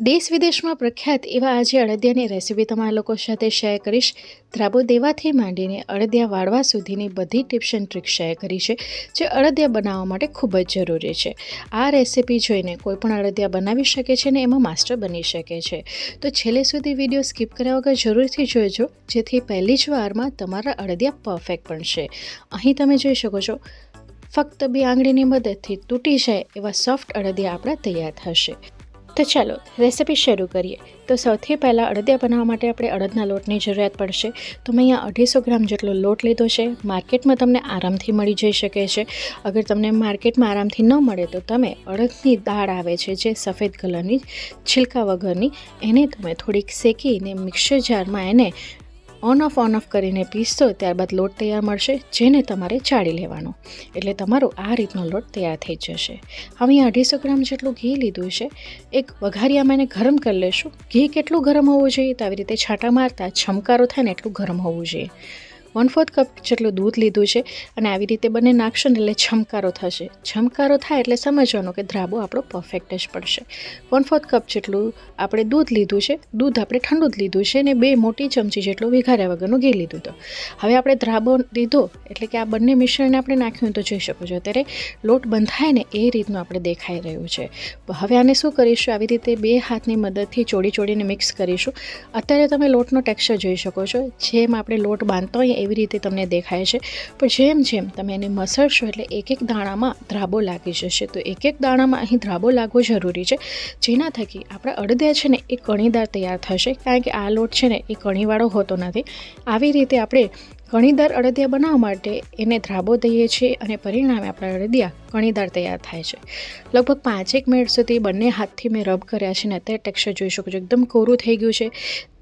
દેશ વિદેશમાં પ્રખ્યાત એવા આજે અડદિયાની રેસીપી તમારા લોકો સાથે શેર કરીશ. ધ્રાબો દેવાથી માંડીને અડદિયા વાળવા સુધીની બધી ટિપ્સ એન્ડ ટ્રિક્સ શેર કરી છે, જે અડદિયા બનાવવા માટે ખૂબ જ જરૂરી છે. આ રેસીપી જોઈને કોઈ પણ અડદિયા બનાવી શકે છે ને એમાં માસ્ટર બની શકે છે. તો છેલ્લે સુધી વીડિયો સ્કીપ કર્યા વગર જરૂરથી જોજો, જેથી પહેલી જ વારમાં તમારા અડદિયા પરફેક્ટ બનશે. અહીં તમે જોઈ શકો છો, ફક્ત બે આંગળીની મદદથી તૂટી જાય એવા સોફ્ટ અડદિયા આપણા તૈયાર થશે. તો ચાલો, રેસિપી શરૂ કરીએ. તો સૌથી પહેલાં અડદિયા બનાવવા માટે આપણે અડદના લોટની જરૂરિયાત પડશે. તો મેં અહીંયા અઢીસો ગ્રામ જેટલો લોટ લીધો છે. માર્કેટમાં તમને આરામથી મળી જઈ શકે છે. અગર તમને માર્કેટમાં આરામથી ન મળે તો તમે અડદની દાળ આવે છે, જે સફેદ કલરની, છિલકા વગરની, એને તમે થોડીક શેકીને મિક્સર જારમાં એને ઓન ઓફ ઓન ઓફ કરીને પીસશો, ત્યારબાદ લોટ તૈયાર મળશે, જેને તમારે ચાળી લેવાનો. એટલે તમારો આ રીતનો લોટ તૈયાર થઈ જશે. હવે અઢીસો ગ્રામ જેટલું ઘી લીધું છે. એક વઘારિયામાં એને ગરમ કરી લેશું. ઘી કેટલું ગરમ હોવું જોઈએ? તો આવી રીતે છાંટા મારતા છમકારો થાય ને એટલું ગરમ હોવું જોઈએ. વન ફોર્થ કપ જેટલું દૂધ લીધું છે અને આવી રીતે બંને નાખશો ને એટલે છમકારો થશે. છમકારો થાય એટલે સમજવાનું કે ધ્રાબો આપણો પરફેક્ટ જ પડશે. વન ફોર્થ કપ જેટલું આપણે દૂધ લીધું છે, દૂધ આપણે ઠંડુ જ લીધું છે અને બે મોટી ચમચી જેટલું વિઘાર્યા વગરનું ઘી લીધું હતું. હવે આપણે ધ્રાબો લીધો એટલે કે આ બંને મિશ્રણને આપણે નાખ્યું તો જોઈ શકો છો. અત્યારે લોટ બંધાય ને એ રીતનું આપણે દેખાઈ રહ્યું છે. હવે આને શું કરીશું? આવી રીતે બે હાથની મદદથી ચોડી ચોડીને મિક્સ કરીશું. અત્યારે તમે લોટનો ટેક્સચર જોઈ શકો છો. જેમ આપણે લોટ બાંધતો હોઈએ એવી રીતે તમને દેખાય છે. પણ જેમ જેમ તમે એને મસળશો એટલે એક એક દાણામાં ધ્રાબો લાગી જશે. તો એક એક દાણામાં અહીં ધ્રાબો લાગવો જરૂરી છે. જેના થકી આપણા અડદિયા છે ને એ કણીદાર તૈયાર થશે. કારણ કે આ લોટ છે ને એ કણીવાળો હોતો નથી. આવી રીતે આપણે કણીદાર અડદિયા બનાવવા માટે એને ધ્રાબો દઈએ છીએ અને પરિણામે આપણા અડદિયા કણીદાર તૈયાર થાય છે. લગભગ પાંચેક મિનિટ સુધી બંને હાથથી મેં રબ કર્યા છે ને અત્યારે ટેક્સચર જોઈ શકો છો. એકદમ કોરું થઈ ગયું છે.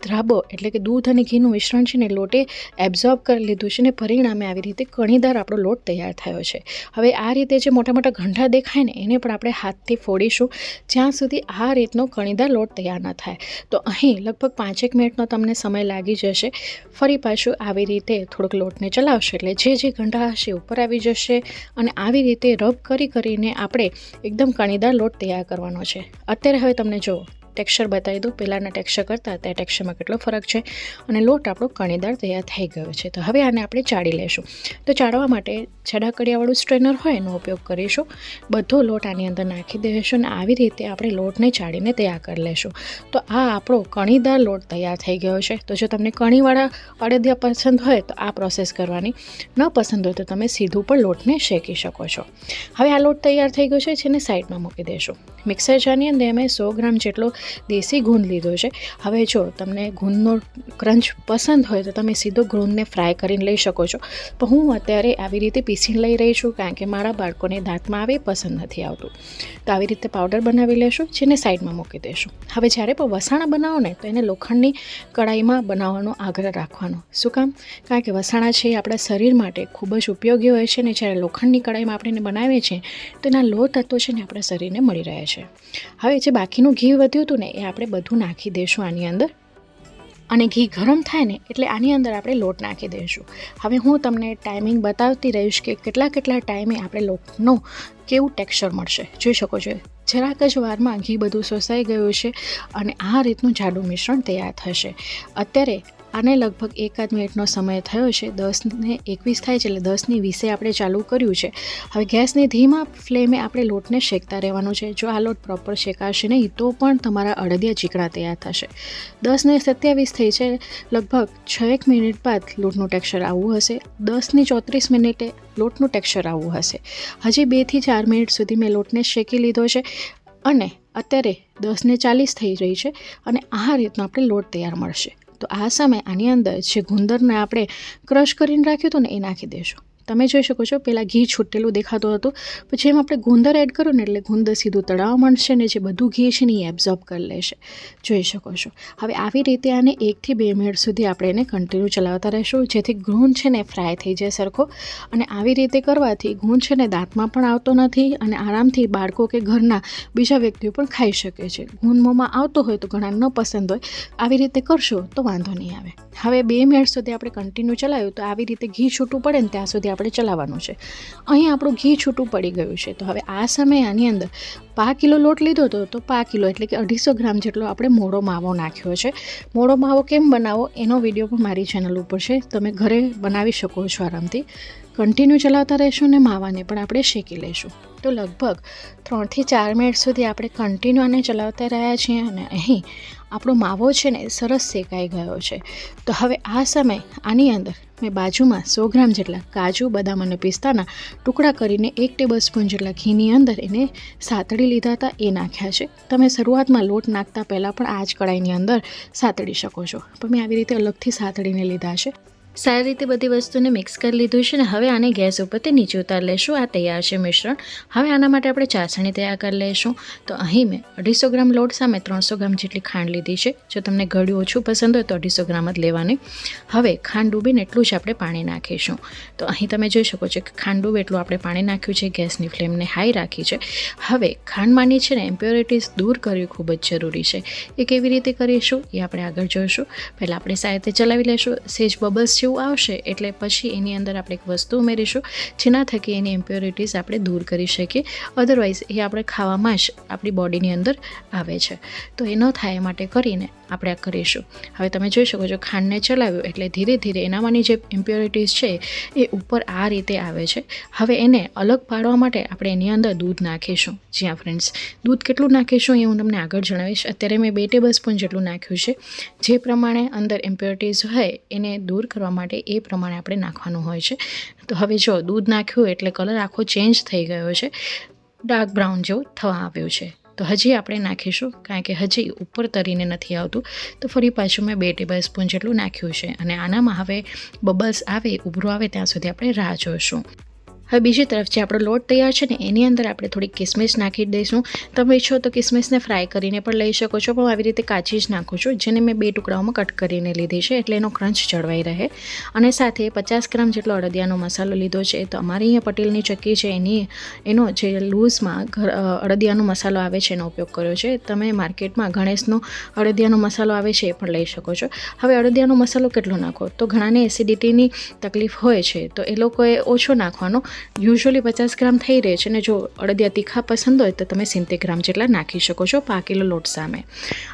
ધ્રાબો એટલે કે દૂધ અને ઘીનું મિશ્રણ છે ને લોટે એબ્ઝોર્બ કરી લીધું છે ને પરિણામે આવી રીતે કણીદાર આપણો લોટ તૈયાર થયો છે. હવે આ રીતે જે મોટા મોટા ઘંટા દેખાય ને એને પણ આપણે હાથથી ફોડીશું. જ્યાં સુધી આ રીતનો કણીદાર લોટ તૈયાર ન થાય. તો અહીં લગભગ પાંચેક મિનિટનો તમને સમય લાગી જશે. ફરી પાછું આવી રીતે થોડોક લોટને ચલાવશે એટલે જે જે ઘંટા હશે ઉપર આવી જશે અને આવી રીતે રબ કરી કરીને આપણે એકદમ કણીદાર લોટ તૈયાર કરવાનો છે. અત્યારે હવે તમને જો ટેક્સચર બતાવી દઉં. પહેલાંના ટેક્સચર કરતાં ત્યાં ટેક્સચરમાં કેટલો ફરક છે અને લોટ આપણો કણીદાર તૈયાર થઈ ગયો છે. તો હવે આને આપણે ચાળી લેશું. તો ચાળવા માટે છડા કડિયાવાળું સ્ટ્રેનર હોય, એનો ઉપયોગ કરીશું. બધો લોટ આની અંદર નાખી દઈશું અને આવી રીતે આપણે લોટને ચાળીને તૈયાર કરી લેશું. તો આ આપણો કણીદાર લોટ તૈયાર થઈ ગયો છે. તો જો તમને કણીવાળા અડદિયા પસંદ હોય, તો આ પ્રોસેસ કરવાની. ન પસંદ હોય, તો તમે સીધું પણ લોટને શેકી શકો છો. હવે આ લોટ તૈયાર થઈ ગયો છે, જેને સાઈડમાં મૂકી દઈશું મિક્સર જારની અંદર અમે સો ગ્રામ જેટલો દેશી ગુંદ લીધો છે. હવે જો તમને ગુંદનો ક્રંચ પસંદ હોય તો તમે સીધો ગુંદને ફ્રાય કરીને લઈ શકો છો. પણ હું અત્યારે આવી રીતે પીસીને લઈ રહી છું કારણ કે મારા બાળકોને દાંતમાં આવે પસંદ નથી આવતું. તો આવી રીતે પાવડર બનાવી લેશું, જેને સાઈડમાં મૂકી દઈશું હવે જ્યારે પણ વસાણા બનાવો ને, તો એને લોખંડની કડાઈમાં બનાવવાનો આગ્રહ રાખવાનો. શું કામ? કારણ કે વસાણા છે એ આપણા શરીર માટે ખૂબ જ ઉપયોગી હોય છે ને જ્યારે લોખંડની કડાઈમાં આપણે એને બનાવીએ છીએ, તો એના લો તત્વો છે ને આપણા શરીરને મળી રહે છે. હવે જે બાકીનું ઘી વધ્યું હતું ને, એ આપણે બધું નાખી દઈશું આની અંદર. અને ઘી ગરમ થાય ને, એટલે આની અંદર આપણે લોટ નાખી દઈશું. હવે હું તમને ટાઈમિંગ બતાવતી રહીશ કે કેટલા કેટલા ટાઈમે આપણે લોટનો કેવું ટેક્સચર મળશે. જોઈ શકો છો, જરાક જ વારમાં ઘી બધું સોસાઈ ગયું છે અને આ રીતનું જાડું મિશ્રણ તૈયાર થશે. અત્યારે આને લગભગ એકાદ મિનિટનો સમય થયો છે. દસને એકવીસ થાય છે એટલે દસની વીસે આપણે ચાલુ કર્યું છે. હવે ગેસની ધીમા ફ્લેમે આપણે લોટને શેકતા રહેવાનું છે. જો આ લોટ પ્રોપર શેકાશે નહીં, તો પણ તમારા અડદિયા ચીકણા તૈયાર થશે. દસને સત્યાવીસ થઈ છે. લગભગ છ એક મિનિટ બાદ લોટનું ટેક્સચર આવવું હશે. દસની ચોત્રીસ મિનિટે લોટનું ટેક્સચર આવવું હશે. હજી બેથી ચાર મિનિટ સુધી મેં લોટને શેકી લીધો છે અને અત્યારે દસને ચાલીસ થઈ રહી છે અને આ રીતનો આપણે લોટ તૈયાર મળશે. તો આ સમય આની અંદર જે ગુંદરને આપણે ક્રશ કરીને રાખ્યું હતું ને એ નાખી દઈશું તમે જોઈ શકો છો પહેલાં ઘી છૂટેલું દેખાતું હતું. પછી એમ આપણે ગુંદર એડ કરો ને એટલે ગુંદર સીધું તળાવ મળશે ને જે બધું ઘી છે ને એ એબ્ઝોર્બ કરી લેશે. જોઈ શકો છો. હવે આવી રીતે આને એકથી બે મિનિટ સુધી આપણે એને કન્ટિન્યુ ચલાવતા રહેશું. જેથી ગુંદ છે ને ફ્રાય થઈ જાય સરખો. અને આવી રીતે કરવાથી ગુંદ છે ને દાંતમાં પણ આવતો નથી અને આરામથી બાળકો કે ઘરના બીજા વ્યક્તિઓ પણ ખાઈ શકે છે. મોંમાં આવતો હોય તો ઘણા ન પસંદ હોય. આવી રીતે કરશો તો વાંધો નહીં આવે. હવે બે મિનિટ સુધી આપણે કન્ટિન્યુ ચલાવ્યું તો આવી રીતે ઘી છૂટું પડે ને ત્યાં સુધી આપણે ચલાવવાનું છે. અહીં આપણું ઘી છૂટું પડી ગયું છે. તો હવે આ સમયે આની અંદર પા કિલો લોટ લીધો હતો તો પા કિલો એટલે કે અઢીસો ગ્રામ જેટલો આપણે મોડો માવો નાખ્યો છે. મોડો માવો કેમ બનાવો એનો વીડિયો પણ મારી ચેનલ ઉપર છે. તમે ઘરે બનાવી શકો છો આરામથી. કન્ટિન્યુ ચલાવતા રહેશું ને માવાને પણ આપણે શેકી લઈશું. તો લગભગ ત્રણથી ચાર મિનિટ સુધી આપણે કન્ટિન્યુ આને ચલાવતા રહ્યા છીએ અને અહીં આપણો માવો છે ને સરસ શેકાઈ ગયો છે. તો હવે આ સમય આની અંદર મેં બાજુમાં સો ગ્રામ જેટલા કાજુ, બદામ અને પિસ્તાના ટુકડા કરીને એક ટેબલ સ્પૂન જેટલા ઘીની અંદર એને સાતડી લીધા હતા, એ નાખ્યા છે. તમે શરૂઆતમાં લોટ નાખતા પહેલાં પણ આ જ કડાઈની અંદર સાતડી શકો છો. પણ મેં આવી રીતે અલગથી સાતડીને લીધા છે. સારી રીતે બધી વસ્તુને મિક્સ કરી લીધું છે ને હવે આને ગેસ ઉપરથી નીચે ઉતારી લેશું. આ તૈયાર છે મિશ્રણ. હવે આના માટે આપણે ચાસણી તૈયાર કરી લઈશું તો અહીં મેં અઢીસો ગ્રામ લોટ સામે ત્રણસો ગ્રામ જેટલી ખાંડ લીધી છે. જો તમને ગળ્યું ઓછું પસંદ હોય તો અઢીસો ગ્રામ જ લેવાની. હવે ખાંડ ડૂબીને એટલું જ આપણે પાણી નાખીશું. તો અહીં તમે જોઈ શકો છો કે ખાંડ ડૂબે એટલું આપણે પાણી નાખ્યું છે. ગેસની ફ્લેમને હાઈ રાખી છે. હવે ખાંડમાંની છે ને ઇમ્પ્યોરિટીઝ દૂર કરવી ખૂબ જ જરૂરી છે. એ કેવી રીતે કરીશું એ આપણે આગળ જોઈશું. પહેલાં આપણે સારી રીતે ચલાવી લઈશું સેજ બબલ્સ જેવું આવશે એટલે પછી એની અંદર આપણે એક વસ્તુ ઉમેરીશું, જેના થકી એની ઇમ્પ્યોરિટીઝ આપણે દૂર કરી શકીએ. અધરવાઇઝ એ આપણે ખાવામાં જ આપણી બોડીની અંદર આવે છે. તો એ ન થાય એ માટે કરીને આપણે આ કરીશું. હવે તમે જોઈ શકો છો, ખાંડને ચલાવ્યું એટલે ધીરે ધીરે એનામાંની જે ઇમ્પ્યોરિટીઝ છે, એ ઉપર આ રીતે આવે છે. હવે એને અલગ પાડવા માટે આપણે એની અંદર દૂધ નાખીશું. જ્યાં ફ્રેન્ડ્સ દૂધ કેટલું નાખીશું એ હું તમને આગળ જણાવીશ. અત્યારે મેં બે ટેબલ સ્પૂન જેટલું નાખ્યું છે. જે પ્રમાણે અંદર ઇમ્પ્યોરિટીઝ હોય, એને દૂર કરવા માટે એ પ્રમાણે આપણે નાખવાનું હોય છે. તો હવે જો દૂધ નાખ્યું એટલે કલર આખો ચેન્જ થઈ ગયો છે. ડાર્ક બ્રાઉન જેવો થવા આવ્યું છે. તો હજી આપણે નાખીશું કારણ કે હજી ઉપર તરીને નથી આવતું. તો ફરી પાછું મેં બે ટેબલ સ્પૂન જેટલું નાખ્યું છે અને આનામાં હવે બબલ્સ આવે, ઉભરો આવે ત્યાં સુધી આપણે રાહ જોઈશું હવે બીજી તરફ જે આપણો લોટ તૈયાર છે ને, એની અંદર આપણે થોડી કિસમિસ નાખી દઈશું. તમે ઈચ્છો તો કિસમિસને ફ્રાય કરીને પણ લઈ શકો છો, પણ આવી રીતે કાચી જ નાખું છું, જેને મેં બે ટુકડાઓમાં કટ કરીને લીધી છે, એટલે એનો ક્રંચ જળવાઈ રહે. અને સાથે પચાસ ગ્રામ જેટલો અડદિયાનો મસાલો લીધો છે તો અમારી અહીંયા પટેલની ચક્કી છે, એની, એનો જે લૂઝમાં ઘર અડદિયાનો મસાલો આવે છે, એનો ઉપયોગ કર્યો છે. તમે માર્કેટમાં ગણેશનો અડદિયાનો મસાલો આવે છે, એ પણ લઈ શકો છો. હવે અડદિયાનો મસાલો કેટલો નાખો તો ઘણાને એસિડિટીની તકલીફ હોય છે, તો એ લોકોએ ઓછો નાખવાનો. યુઝ્યુઅલી પચાસ ગ્રામ થઈ રહે છે અને જો અડદિયા તીખા પસંદ હોય તો તમે સિત્તેર ગ્રામ જેટલા નાખી શકો છો પાકેલો લોટ સામે.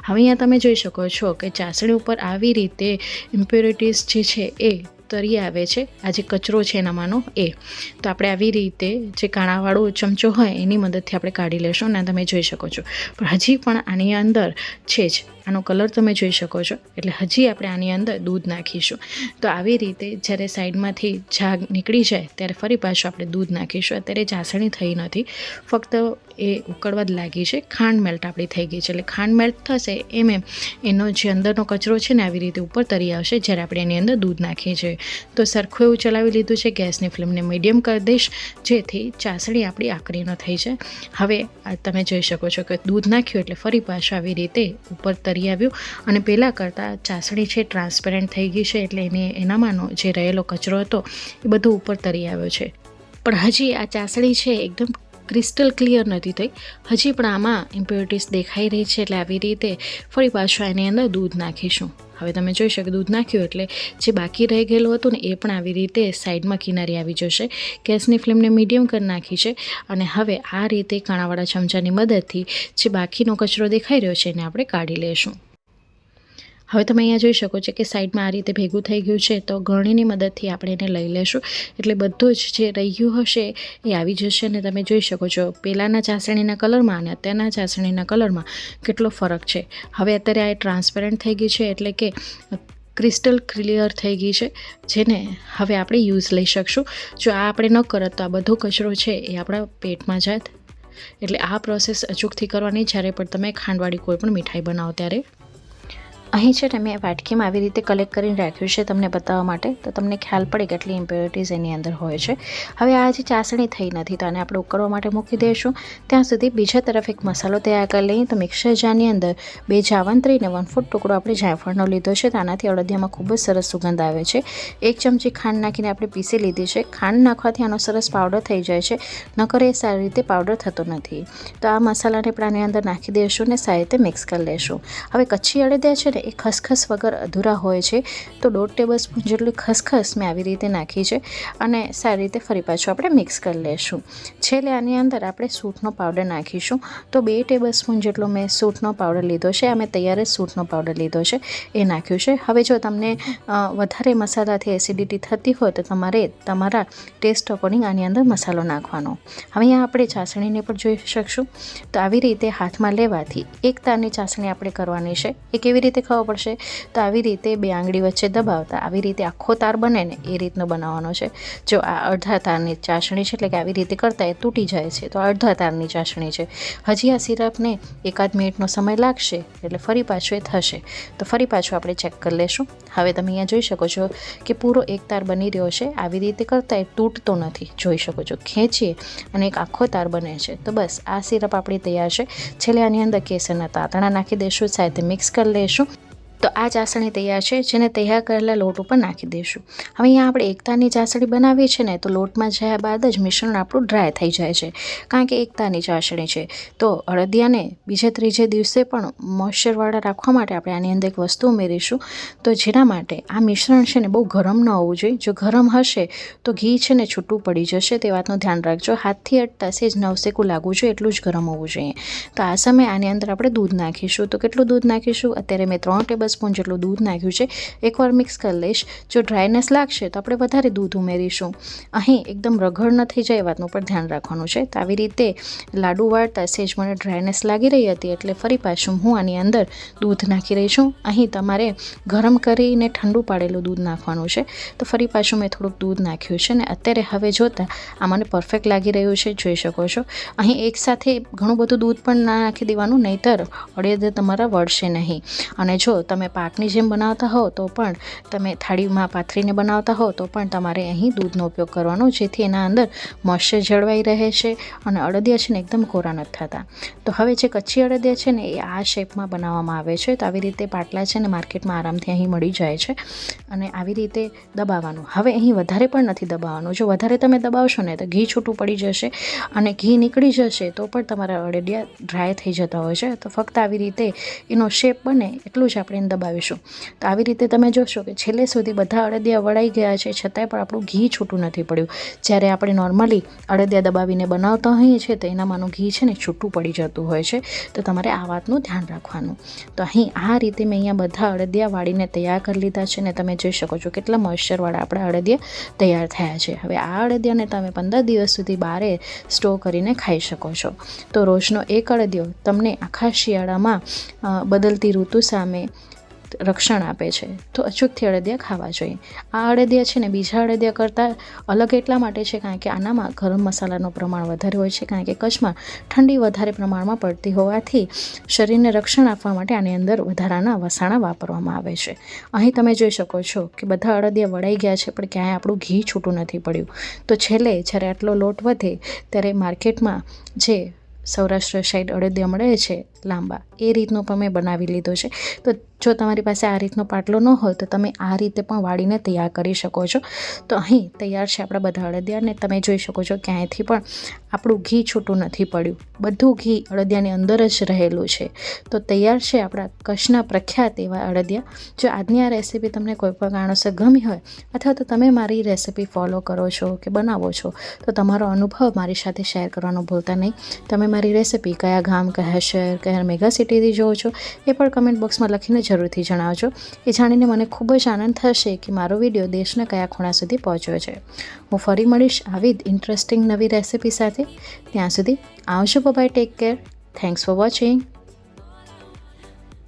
હવે અહીંયા તમે જોઈ શકો છો કે ચાસણી ઉપર આવી રીતે ઇમ્પ્યોરિટીઝ જે છે એ તરી આવે છે. આ જે કચરો છે એનામાંનો એ. તો આપણે આવી રીતે જે કાણાવાળો ચમચો હોય એની મદદથી આપણે કાઢી લેશું અને તમે જોઈ શકો છો. પણ હજી પણ આની અંદર છે જ. આનો કલર તમે જોઈ શકો છો. એટલે હજી આપણે આની અંદર દૂધ નાખીશું. તો આવી રીતે જ્યારે સાઈડમાંથી ઝાગ નીકળી જાય, ત્યારે ફરી પાછું આપણે દૂધ નાખીશું. અત્યારે ચાસણી થઈ નથી. ફક્ત એ ઉકળવા જ લાગી છે. ખાંડ મેલ્ટ આપણી થઈ ગઈ છે. એટલે ખાંડ મેલ્ટ થશે એમ એમ એનો જે અંદરનો કચરો છે ને આવી રીતે ઉપર તરી આવશે જ્યારે આપણે એની અંદર દૂધ નાખીએ છીએ. તો સરખું એવું ચલાવી લીધું છે. ગેસની ફ્લેમને મીડિયમ કરી દઈશ. જેથી ચાસણી આપણી આકરી ન થઈ જાય. હવે તમે જોઈ શકો છો કે દૂધ નાખ્યું એટલે ફરી પાછું આવી રીતે ઉપર તરી આવ્યું. અને પહેલાં કરતાં ચાસણી છે ટ્રાન્સપેરન્ટ થઈ ગઈ છે. એટલે એને એનામાંનો જે રહેલો કચરો હતો એ બધો ઉપર તરી આવ્યો છે. પણ હજી આ ચાસણી છે એકદમ ક્રિસ્ટલ ક્લિયર નથી થઈ. હજી પણ આમાં ઇમ્પ્યોરિટીઝ દેખાઈ રહી છે એટલે આવી રીતે ફરી પાછું એની અંદર દૂધ નાખીશું. હવે તમે જોઈ શકો દૂધ નાખ્યું એટલે જે બાકી રહી ગયેલું હતું ને એ પણ આવી રીતે સાઈડમાં કિનારી આવી જશે. ગેસની ફ્લેમને મીડિયમ કરી નાખી છે અને હવે આ રીતે કાણાવાળા ચમચાની મદદથી જે બાકીનો કચરો દેખાઈ રહ્યો છે એને આપણે કાઢી લેશું હવે તમે અહીંયા જોઈ શકો છો કે સાઈડમાં આ રીતે ભેગું થઈ ગયું છે, તો ગળણીની મદદથી આપણે એને લઈ લેશું. એટલે બધું જ જે રહ્યું હશે એ આવી જશે ને તમે જોઈ શકો છો પહેલાંના ચાસણીના કલરમાં અને અત્યારના ચાસણીના કલરમાં કેટલો ફરક છે. હવે અત્યારે આ ટ્રાન્સપેરન્ટ થઈ ગઈ છે, એટલે કે ક્રિસ્ટલ ક્લિયર થઈ ગઈ છે, જેને હવે આપણે યુઝ લઈ શકશું. જો આ આપણે ન કરત, તો આ બધો કચરો છે એ આપણા પેટમાં જાત. એટલે આ પ્રોસેસ અચૂકથી કરવાની, જ્યારે પણ તમે ખાંડવાળી કોઈ પણ મીઠાઈ બનાવો ત્યારે. અહીં છે ને મેં વાટકીમાં આવી રીતે કલેક્ટ કરીને રાખ્યું છે તમને બતાવવા માટે. તો તમને ખ્યાલ પડે કેટલી ઇમ્પ્યોરિટીઝ એની અંદર હોય છે. હવે આ જે ચાસણી થઈ નથી તો આને આપણે ઉકળવા માટે મૂકી દઈશું. ત્યાં સુધી બીજા તરફ એક મસાલો તૈયાર કરી લઈએ. તો મિક્સર જારની અંદર બે જાવંત્રી અને વન ફૂટ ટુકડો આપણે જાયફળનો લીધો છે. તો આનાથી અડદિયામાં ખૂબ જ સરસ સુગંધ આવે છે. એક ચમચી ખાંડ નાખીને આપણે પીસી લીધી છે. ખાંડ નાખવાથી આનો સરસ પાવડર થઈ જાય છે. નકર એ સારી રીતે પાવડર થતો નથી. તો આ મસાલાને પણ આની અંદર નાખી દઈશું ને સારી રીતે મિક્સ કરી લઈશું. હવે કચ્છી અડદિયા છે ને છે એ ખસખસ વગર અધૂરા હોય છે, તો દોઢ ટેબલ સ્પૂન જેટલી ખસખસ મેં આવી રીતે નાખી છે અને સારી રીતે ફરી પાછું આપણે મિક્સ કરી લઈશું છેલ્લે આની અંદર આપણે સૂટનો પાવડર નાખીશું. તો બે ટેબલ સ્પૂન જેટલો મેં સૂટનો પાવડર લીધો છે અમે તૈયાર જ સૂટનો પાવડર લીધો છે, એ નાખ્યું છે. હવે જો તમને વધારે મસાલાથી એસિડિટી થતી હોય તો તમારે તમારા ટેસ્ટ અકોર્ડિંગ આની અંદર મસાલો નાખવાનો. હવે અહીંયા આપણે ચાસણીને પણ જોઈ શકશું. તો આવી રીતે હાથમાં લેવાથી એક તારની ચાસણી આપણે કરવાની છે. એ કેવી રીતે ખબર પડશે, તો આવી રીતે બે આંગળી વચ્ચે દબાવતા આવી રીતે આખો તાર બને ને એ રીતનો બનાવવાનો છે. જો આ અડધા તારની ચાસણી છે એટલે કે આવી રીતે કરતાં એ તૂટી જાય છે, તો અડધા તારની ચાસણી છે. હજી આ સિરપને એકાદ મિનિટનો સમય લાગશે એટલે ફરી પાછું એ થશે. તો ફરી પાછું આપણે ચેક કરી લેશું. હવે તમે અહીંયા જોઈ શકો છો કે પૂરો એક તાર બની રહ્યો છે. આવી રીતે કરતાં એ તૂટતો નથી. જોઈ શકો છો. ખેંચીએ અને એક આખો તાર બને છે. તો બસ આ સિરપ આપણી તૈયાર છે. છેલ્લે આની અંદર કેસરના તાતણા નાખી દઈશું. સાથે મિક્સ કરી લઈશું. તો આ ચાસણી તૈયાર છે, જેને તૈયાર કરેલા લોટ ઉપર નાખી દઈશું. હવે અહીંયા આપણે એકતાની ચાસણી બનાવીએ છીએ ને, તો લોટમાં જયા બાદ જ મિશ્રણ આપણું ડ્રાય થઈ જાય છે. કારણ કે એકતાની ચાસણી છે. તો અડદિયાને બીજે ત્રીજે દિવસે પણ મોઇશ્ચરવાળા રાખવા માટે આપણે આની અંદર એક વસ્તુ ઉમેરીશું. તો જેના માટે આ મિશ્રણ છે ને બહુ ગરમ ન હોવું જોઈએ. જો ગરમ હશે તો ઘી છે ને છૂટું પડી જશે. તે વાતનું ધ્યાન રાખજો. હાથથી અટતા સેજ નવસેકું લાગવું જોઈએ, એટલું જ ગરમ હોવું જોઈએ. તો આ સમયે આની અંદર આપણે દૂધ નાખીશું. તો કેટલું દૂધ નાખીશું? અત્યારે મેં ત્રણ ટેબલ સ્પૂન જેટલું દૂધ નાખ્યું છે, એકવાર મિક્સ કરી લઈશ. જો ડ્રાયનેસ લાગશે તો આપણે વધારે દૂધ ઉમેરીશું. અહીં એકદમ રગડ ન થઈ જાય એ વાતનું પણ ધ્યાન રાખવાનું છે. તો આવી રીતે લાડુ વાળતા સેજ મને ડ્રાયનેસ લાગી રહી હતી એટલે ફરી પાછું હું આની અંદર દૂધ નાખી રહી છું. અહીં તમારે ગરમ કરીને ઠંડુ પાડેલું દૂધ નાખવાનું છે. તો ફરી પાછું મેં થોડુંક દૂધ નાખ્યું છે ને અત્યારે હવે જોતાં આ મને પરફેક્ટ લાગી રહ્યું છે, જોઈ શકો છો. અહીં એકસાથે ઘણું બધું દૂધ પણ ના નાખી દેવાનું, નહીંતર અડેદ તમારા વળશે નહીં. અને જો તમે પાકની જેમ બનાવતા હો તો પણ તમે થાળીમાં પાથરીને બનાવતા હો તો પણ તમારે અહીં દૂધનો ઉપયોગ કરવાનો, જેથી એના અંદર મોઇશ્ચર જળવાઈ રહે છે અને અડદિયા છે ને એકદમ કોરા નથી થતા. તો હવે જે કચ્છી અડદિયા છે ને, એ આ શેપમાં બનાવવામાં આવે છે. તો આવી રીતે પાટલા છે ને માર્કેટમાં આરામથી અહીં મળી જાય છે અને આવી રીતે દબાવવાનું. હવે અહીં વધારે પણ નથી દબાવવાનું. જો વધારે તમે દબાવશો ને, તો ઘી છૂટું પડી જશે અને ઘી નીકળી જશે, તો પણ તમારા અડદિયા ડ્રાય થઈ જતા હોય છે. તો ફક્ત આવી રીતે એનો શેપ બને, એટલું જ આપણે દબાવીશું. તો આવી રીતે તમે જોશો કે છેલ્લે સુધી બધા અડદિયા વળાઈ ગયા છે, છતાંય પણ આપણું ઘી છૂટું નથી પડ્યું. જ્યારે આપણે નોર્મલી અડદિયા દબાવીને બનાવતા હોઈએ છીએ, તો એનામાંનું ઘી છે ને છૂટું પડી જતું હોય છે. તો તમારે આ વાતનું ધ્યાન રાખવાનું. તો અહીં આ રીતે મેં અહીંયા બધા અડદિયા વાળીને તૈયાર કરી લીધા છે ને તમે જોઈ શકો છો કેટલા મોઇશ્ચરવાળા આપણા અડદિયા તૈયાર થયા છે. હવે આ અડદિયાને તમે પંદર દિવસ સુધી બારે સ્ટોર કરીને ખાઈ શકો છો. તો રોજનો એક અડદિયો તમને આખા શિયાળામાં બદલતી ઋતુ સામે રક્ષણ આપે છે. તો અચૂકથી અડદિયા ખાવા જોઈએ. આ અડદિયા છે ને બીજા અડદિયા કરતાં અલગ એટલા માટે છે કારણ કે આનામાં ગરમ મસાલાનું પ્રમાણ વધારે હોય છે કારણ કે કચ્છમાં ઠંડી વધારે પ્રમાણમાં પડતી હોવાથી શરીરને રક્ષણ આપવા માટે આની અંદર વધારાના વસાણા વાપરવામાં આવે છે. અહીં તમે જોઈ શકો છો કે બધા અડદિયા વળાઈ ગયા છે પણ ક્યાંય આપણું ઘી છૂટું નથી પડ્યું. તો છેલ્લે જ્યારે આટલો લોટ વધે ત્યારે માર્કેટમાં જે સૌરાષ્ટ્ર સાઈડ અડદિયા મળે છે લાંબા. એ રીતનો પણ મેં બનાવી લીધો છે. તો જો તમારી પાસે આ રીતનો પાટલો ન હોય, તો તમે આ રીતે પણ વાળીને તૈયાર કરી શકો છો. તો અહીં તૈયાર છે આપણા બધા અડદિયાને. તમે જોઈ શકો છો ક્યાંયથી પણ આપણું ઘી છૂટું નથી પડ્યું. બધું ઘી અડદિયાની અંદર જ રહેલું છે. તો તૈયાર છે આપણા કચ્છના પ્રખ્યાત એવા અડદિયા. જો આજની આ રેસીપી તમને કોઈ પણ કારણોસર ગમી હોય, અથવા તો તમે મારી રેસીપી ફોલો કરો છો કે બનાવો છો, તો તમારો અનુભવ મારી સાથે શેર કરવાનું ભૂલતા નહીં. તમે મારી રેસિપી, કયા ગામ, કયા શહેર, કયા મેગા સિટીથી જોવો છો, એ પણ કમેન્ટ બોક્સમાં લખીને જરૂરથી જણાવજો. એ જાણીને મને ખૂબ જ આનંદ થશે કે મારો વીડિયો દેશના કયા ખૂણા સુધી પહોંચ્યો છે. હું ફરી મળીશ આવી જ ઇન્ટરેસ્ટિંગ નવી રેસિપી સાથે. ત્યાં સુધી આવજો bye take care thanks for watching